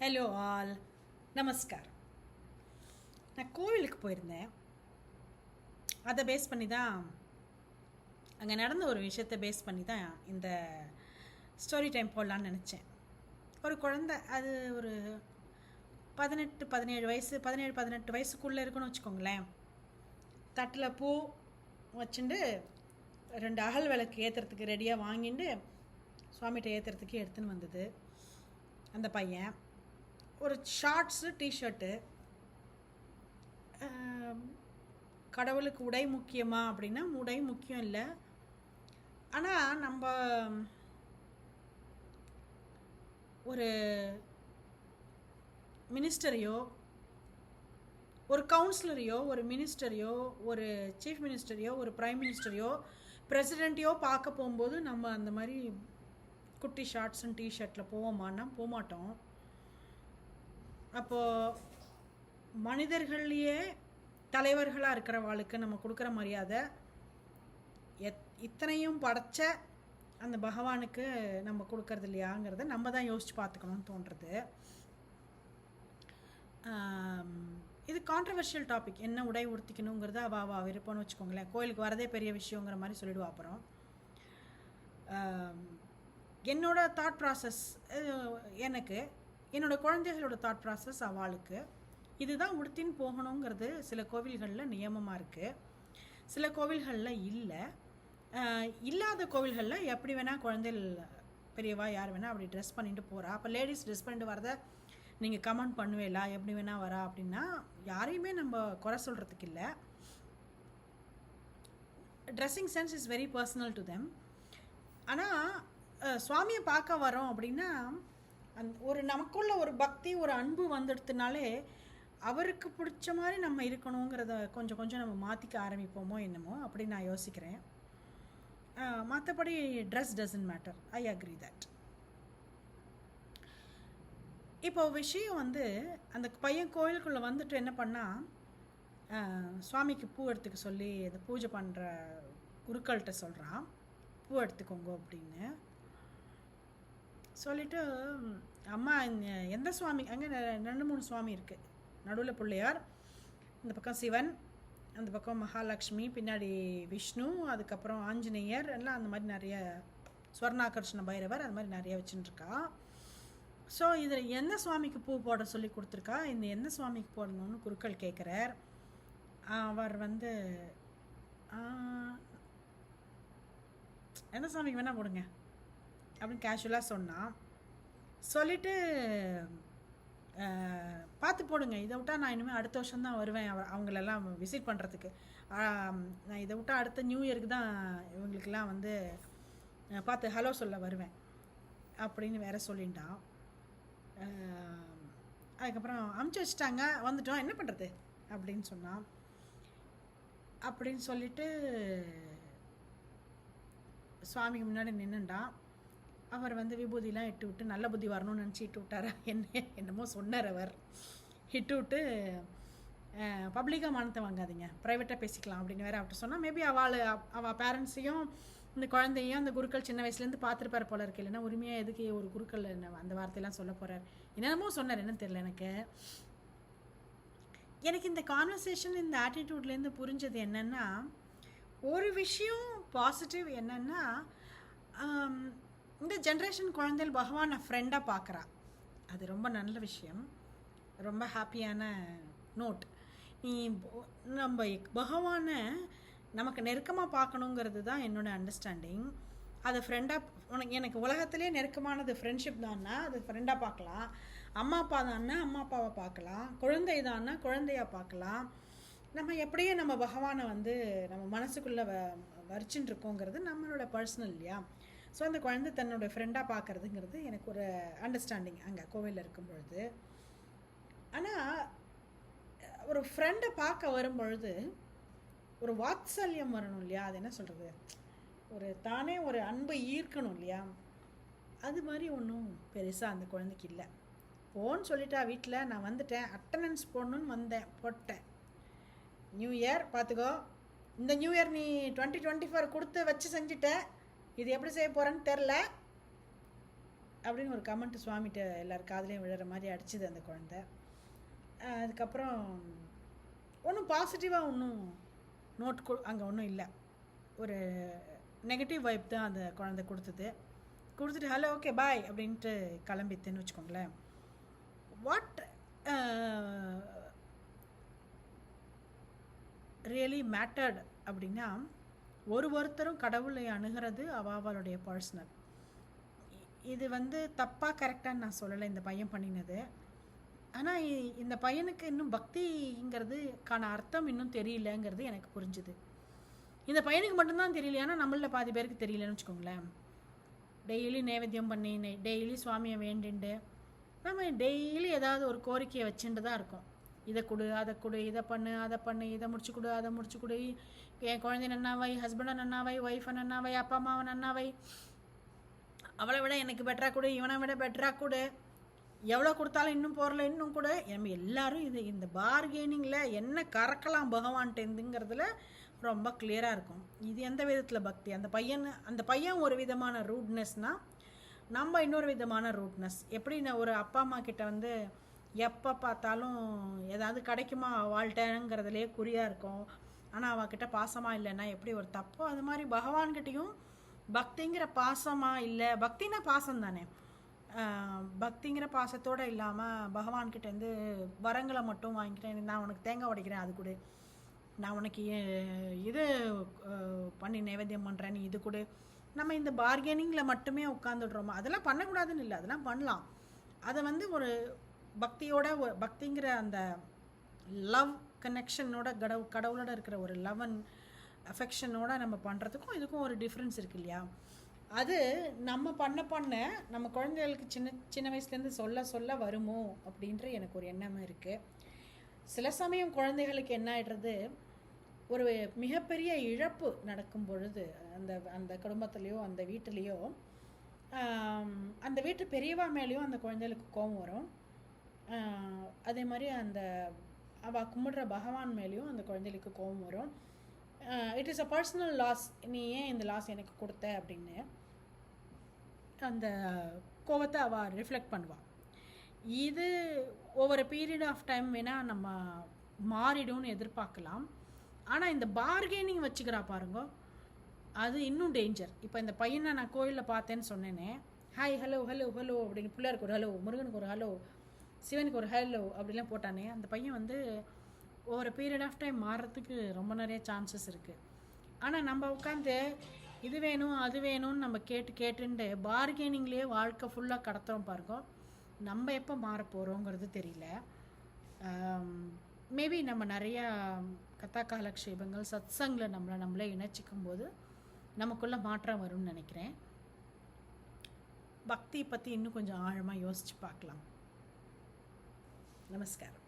Hello all நமஸ்கார் நான் கோவிலுக்கு போயிருந்தேன். அதை பேஸ் பண்ணி தான் அங்கே நடந்த ஒரு விஷயத்தை பேஸ் பண்ணி தான் இந்த ஸ்டோரி டைம் போடலான்னு நினச்சேன். ஒரு குழந்த அது ஒரு பதினெட்டு பதினேழு வயசு பதினேழு பதினெட்டு வயசுக்குள்ளே இருக்குன்னு வச்சுக்கோங்களேன். தட்டில் பூ வச்சுட்டு ரெண்டு அகல் விளக்கு ஏற்றுறதுக்கு ரெடியாக வாங்கிட்டு சுவாமிகிட்ட ஏற்றுறதுக்கு எடுத்துன்னு வந்தது. அந்த பையன். ஒரு ஷார்ட்ஸு டிஷர்ட்டு கடவுளுக்கு உடை முக்கியமா அப்படின்னா உடை முக்கியம் இல்லை. ஆனால் நம்ம ஒரு மினிஸ்டரையோ ஒரு கவுன்சிலரையோ ஒரு மினிஸ்டரையோ ஒரு சீஃப் மினிஸ்டரையோ ஒரு ப்ரைம் மினிஸ்டரையோ பிரசிடெண்ட்டையோ பார்க்க போகும்போது நம்ம அந்த மாதிரி குட்டி ஷார்ட்ஸ் அண்ட் டிஷர்ட்டில் போவோமான்னா போக மாட்டோம் அப்போது மனிதர்கள்லேயே தலைவர்களாக இருக்கிறவாளுக்கு நம்ம கொடுக்குற மரியாதை எத் இத்தனையும் படைச்ச அந்த பகவானுக்கு நம்ம கொடுக்கறது இல்லையாங்கிறத நம்ம தான் யோசித்து பார்த்துக்கணும்னு தோன்றுறது. இது கான்ட்ரவர்ஷியல் டாபிக் என்ன உடை உடுத்திக்கணுங்கிறது அவா அவா விருப்பம்னு வச்சுக்கோங்களேன். கோயிலுக்கு வரதே பெரிய விஷயங்கிற மாதிரி சொல்லிடுவா அப்புறம். என்னோடய தாட் ப்ராசஸ் எனக்கு என்னோட குழந்தைகளோட தாட் ப்ராசஸ் அவளுக்கு. இதுதான் உடுத்தின்னு போகணுங்கிறது சில கோவில்களில் நியமமாக இருக்குது சில கோவில்களில் இல்லை. இல்லாத கோவில்களில் எப்படி வேணால் குழந்தைகள் பெரியவா யார் வேணால் அப்படி ட்ரெஸ் பண்ணிட்டு போகிறா அப்போ லேடிஸ் ட்ரெஸ் பண்ணிட்டு வரத நீங்கள் கமெண்ட் பண்ணுவேலா? எப்படி வேணால் வரா அப்படின்னா யாரையுமே நம்ம குறை சொல்கிறதுக்கு இல்லை. Dressing sense is very personal to them ஆனால் சுவாமியை பார்க்க வரோம் அப்படின்னா அந் ஒரு நமக்குள்ள ஒரு பக்தி ஒரு அன்பு வந்துடுத்துனாலே அவருக்கு பிடிச்ச மாதிரி நம்ம இருக்கணுங்கிறத கொஞ்சம் கொஞ்சம் நம்ம மாற்றிக்க ஆரம்பிப்போமோ என்னமோ அப்படி நான் யோசிக்கிறேன். மற்றபடி dress doesn't matter I agree that இப்போ விஷயம் வந்து அந்த பையன் கோயிலுக்குள்ளே வந்துட்டு என்ன பண்ணால் சுவாமிக்கு பூ எடுத்துக்க சொல்லி அந்த பூஜை பண்ணுற குருக்கள்கிட்ட சொல்கிறான் பூ எடுத்துக்கோங்க அப்படின்னு. சொல்லிவிட்டு அம்மா எந்த சுவாமி அங்கே ரெண்டு மூணு சுவாமி இருக்குது நடுவில் பிள்ளையார் இந்த பக்கம் சிவன் அந்த பக்கம் மகாலட்சுமி பின்னாடி விஷ்ணு அதுக்கப்புறம் ஆஞ்சநேயர் எல்லாம் அந்த மாதிரி நிறைய ஸ்வர்ணாகர்ஷண பைரவர் அது மாதிரி நிறைய வச்சுட்டுருக்கா ஸோ இதில் எந்த சுவாமிக்கு பூ போட சொல்லி கொடுத்துருக்கா? இந்த எந்த சுவாமிக்கு போடணும்னு குருக்கள் கேட்குறார் அவர் வந்து எந்த சாமிக்கு வேணால் போடுங்க. அப்படின்னு கேஷுவலாக சொன்னான் சொல்லிவிட்டு பார்த்து போடுங்க. இதை விட்டால் நான் இனிமேல் அடுத்த வருஷம் தான் வருவேன். அவ அவங்களெல்லாம் விசிட் பண்ணுறதுக்கு நான் இதை விட்டால் அடுத்த நியூ இயருக்கு தான் இவங்களுக்கெல்லாம் வந்து பார்த்து ஹலோ சொல்ல வருவேன். அப்படின்னு வேற சொல்லிட்டான் அதுக்கப்புறம் அமுச்சு வச்சிட்டாங்க. வந்துட்டோம். என்ன பண்ணுறது அப்படின்னு சொன்னான் அப்படின்னு சொல்லிட்டு சுவாமிக்கு முன்னாடி நின்றுண்டான் அவர் வந்து விபூதிலாம் இட்டு விட்டு நல்ல புத்தி வரணும்னு நினச்சி இட்டு விட்டாரா? என்ன என்னமோ சொன்னார் அவர். இட்டு விட்டு பப்ளிக்காக மானத்தை வாங்காதீங்க. ப்ரைவேட்டாக பேசிக்கலாம் அப்படின்னு வேறு அவர்கிட்ட சொன்னால் மேபி அவள் அவள் பேரண்ட்ஸையும் இந்த குழந்தையும் அந்த குருக்கள் சின்ன வயசுலேருந்து பார்த்துருப்பார் போல இருக்கு. இல்லைன்னா உரிமையாக எதுக்கு ஒரு குருக்கள் என்ன அந்த வார்த்தையெல்லாம் சொல்ல போகிறார் என்னென்னமோ சொன்னார் என்னன்னு தெரியல எனக்கு. எனக்கு இந்த கான்வர்சேஷன் இந்த ஆட்டிடியூட்லேருந்து புரிஞ்சது என்னென்னா ஒரு விஷயம் பாசிட்டிவ் என்னென்னா இந்த ஜென்ரேஷன் குழந்தைகள் பகவானை ஃப்ரெண்டாக பார்க்குறா. அது ரொம்ப நல்ல விஷயம். ரொம்ப ஹாப்பியான நோட் நீ நம்ம பகவானை நமக்கு நெருக்கமாக பார்க்கணுங்கிறது தான் என்னோடய அண்டர்ஸ்டாண்டிங் அதை ஃப்ரெண்டாக உனக்கு எனக்கு உலகத்திலே நெருக்கமானது ஃப்ரெண்ட்ஷிப் தான்னா அது ஃப்ரெண்டாக பார்க்கலாம். அம்மா அப்பா தான்னா அம்மா அப்பாவை பார்க்கலாம். குழந்தை தான்னா குழந்தையாக பார்க்கலாம். நம்ம எப்படியே நம்ம பகவானை வந்து நம்ம மனசுக்குள்ளே வ வரிச்சுட்டு இருக்கோங்கிறது நம்மளோட பர்சனல் இல்லையா? ஸோ அந்த குழந்தை தன்னோட ஃப்ரெண்டாக பார்க்குறதுங்கிறது எனக்கு ஒரு அண்டர்ஸ்டாண்டிங் அங்கே கோவிலில் இருக்கும் பொழுது ஆனால் ஒரு ஃப்ரெண்டை பார்க்க வரும்பொழுது ஒரு வாத்சல்யம் வரணும் இல்லையா? அது என்ன சொல்கிறது ஒரு தானே ஒரு அன்பை ஈர்க்கணும் இல்லையா? அது மாதிரி ஒன்றும் பெருசாக அந்த குழந்தைக்கு இல்லை. போன்னு சொல்லிட்டா வீட்டில் நான் வந்துட்டேன் அட்டண்டன்ஸ் போடணுன்னு வந்தேன் போட்டேன். நியூ இயர் பார்த்துக்கோ இந்த நியூ இயர் நீ டுவெண்ட்டி டுவெண்ட்டி ஃபோர் கொடுத்து வச்சு செஞ்சுட்டேன் இது எப்படி செய்ய போகிறேன்னு தெரில அப்படின்னு ஒரு கமெண்ட் சுவாமிகிட்ட எல்லார் காதுலேயும் விழுற மாதிரி அடிச்சுது அந்த குழந்தை. அதுக்கப்புறம் ஒன்றும் பாசிட்டிவாக ஒன்றும் நோட் கொ அங்கே ஒன்றும் இல்லை. ஒரு நெகட்டிவ் வைப் தான் அந்த குழந்தை கொடுத்தது. கொடுத்துட்டு ஹலோ ஓகே பாய் அப்படின்ட்டு கிளம்பித்துன்னு வச்சுக்கோங்களேன். வாட் ரியலி மேட்டர்ட் அப்படின்னா ஒரு ஒருத்தரும் கடவுளை அணுகிறது அவ அவளுடைய பர்சனல் இது வந்து தப்பாக கரெக்டாக நான் சொல்லலை இந்த பையன் பண்ணினது. ஆனால் இந்த பையனுக்கு இன்னும் பக்திங்கிறதுக்கான அர்த்தம் இன்னும் தெரியலங்கிறது எனக்கு புரிஞ்சுது. இந்த பையனுக்கு மட்டும்தான் தெரியல ஏன்னா நம்மளில் பாதி பேருக்கு தெரியலன்னு வச்சுக்கோங்களேன். டெய்லி நைவேத்தியம் பண்ணி டெய்லி சுவாமியை வேண்டிண்டு நம்ம டெய்லி ஏதாவது ஒரு கோரிக்கையை வச்சுட்டு தான் இருக்கோம். இதை கொடு அதை கொடு இதை பண்ணு அதை பண்ணு இதை முடிச்சு கொடு அதை முடிச்சு கொடு. என் குழந்தை நன்னாவை ஹஸ்பண்டை நன்னாவை ஒய்ஃபை நன்னாவை அப்பா அம்மாவை நன்னாவை. அவளை விட எனக்கு பெட்டராக கொடு இவனை விட பெட்டராக கொடு. எவ்வளோ கொடுத்தாலும் இன்னும் போகிறல இன்னும் கூட. நம்ம எல்லாரும் இது இந்த பார்கெனிங்கில் என்ன கறக்கலாம் பகவான்கிட்டேருந்துங்கிறதுல ரொம்ப கிளியராக இருக்கும். இது எந்த விதத்தில் பக்தி? அந்த பையன் அந்த பையன் ஒரு விதமான ரூட்னஸ்னால் நம்ம இன்னொரு விதமான ரூட்னஸ் எப்படி நான் ஒரு அப்பா அம்மா கிட்ட வந்து எப்போ பார்த்தாலும் ஏதாவது கிடைக்குமா வாழ்ட்டேங்கிறதுலே குறியாக இருக்கும். ஆனால் அவகிட்ட பாசமாக இல்லைன்னா எப்படி ஒரு தப்போ? அது மாதிரி பகவான்கிட்டையும் பக்திங்கிற பாசமாக இல்லை பக்தினா பாசம் தானே. பக்திங்கிற பாசத்தோடு இல்லாமல் பகவான்கிட்டேருந்து வரங்களை மட்டும் வாங்கிக்கிறேன் நான் உனக்கு தேங்காய் உடைக்கிறேன் அது கொடு. நான் உனக்கு இது பண்ணி நைவேத்தியம் பண்ணுறேன் நீ இது கொடு. நம்ம இந்த பார்கெனிங்கில் மட்டுமே உட்காந்துடுறோமா அதெல்லாம் பண்ணக்கூடாதுன்னு இல்லை அதெல்லாம் பண்ணலாம். அதை வந்து ஒரு பக்தியோட பக்திங்கிற அந்த லவ் கனெக்ஷனோட கடவு கடவுளோட இருக்கிற ஒரு லவ் அண்ட் அஃபெக்ஷனோட நம்ம பண்ணுறதுக்கும் இதுக்கும் ஒரு டிஃப்ரென்ஸ் இருக்கு இல்லையா? அது நம்ம பண்ண பண்ண நம்ம குழந்தைகளுக்கு சின்ன சின்ன வயசுலேருந்து சொல்ல சொல்ல வருமோ அப்படின்ற எனக்கு ஒரு எண்ணம் இருக்குது சில சமயம் குழந்தைகளுக்கு என்ன ஆகிடுறது ஒரு மிகப்பெரிய இழப்பு நடக்கும் பொழுது அந்த அந்த குடும்பத்துலேயோ அந்த வீட்டுலேயோ அந்த வீட்டு பெரியவா மேலேயும் அந்த குழந்தைகளுக்கு கோபம் வரும். அதே மாதிரி அந்த அவள் கும்பிடுற பகவான் மேலேயும் அந்த குழந்தைகளுக்கு கோபம் வரும். It is a personal loss நீ ஏன் இந்த லாஸ் எனக்கு கொடுத்த அப்படின்னு அந்த கோவத்தை அவள் ரிஃப்ளெக்ட் பண்ணுவாள் இது ஒவ்வொரு பீரியட் ஆஃப் டைம் வேணால் நம்ம மாறிடும்னு எதிர்பார்க்கலாம். ஆனால் இந்த பார்கெனிங் வச்சுக்கிறா பாருங்க. அது இன்னும் டேஞ்சர் இப்போ இந்த பையனை நான் கோயிலில் பார்த்தேன்னு சொன்னேனே. ஹாய் ஹலோ ஹலோ ஹலோ அப்படின்னு பிள்ளையாருக்கு ஒரு ஹலோ முருகனுக்கு ஒரு ஹலோ சிவனுக்கு ஒரு ஹலோ அப்படிலாம் போட்டானே அந்த பையன் வந்து ஒவ்வொரு பீரியட் ஆஃப் டைம் மாறுறதுக்கு ரொம்ப நிறைய சான்சஸ் இருக்குது ஆனால் நம்ம உட்காந்து இது வேணும் அது வேணும்னு நம்ம கேட்டு கேட்டுன்ட்டு பார்கெனிங்லேயே வாழ்க்கை ஃபுல்லாக கடத்துகிறோம் பாருங்க. நம்ம எப்போ மாற போகிறோங்கிறது தெரியல. மேபி நம்ம நிறையா கதா காலக்ஷேபங்கள் சத்சங்கில் நம்மளை நம்மளே இணைச்சிக்கும் போது நமக்குள்ள மாற்றம் வரும்னு நினைக்கிறேன். பக்தியை பற்றி இன்னும் கொஞ்சம் ஆழமாக யோசித்து பார்க்கலாம். నమస్కారం.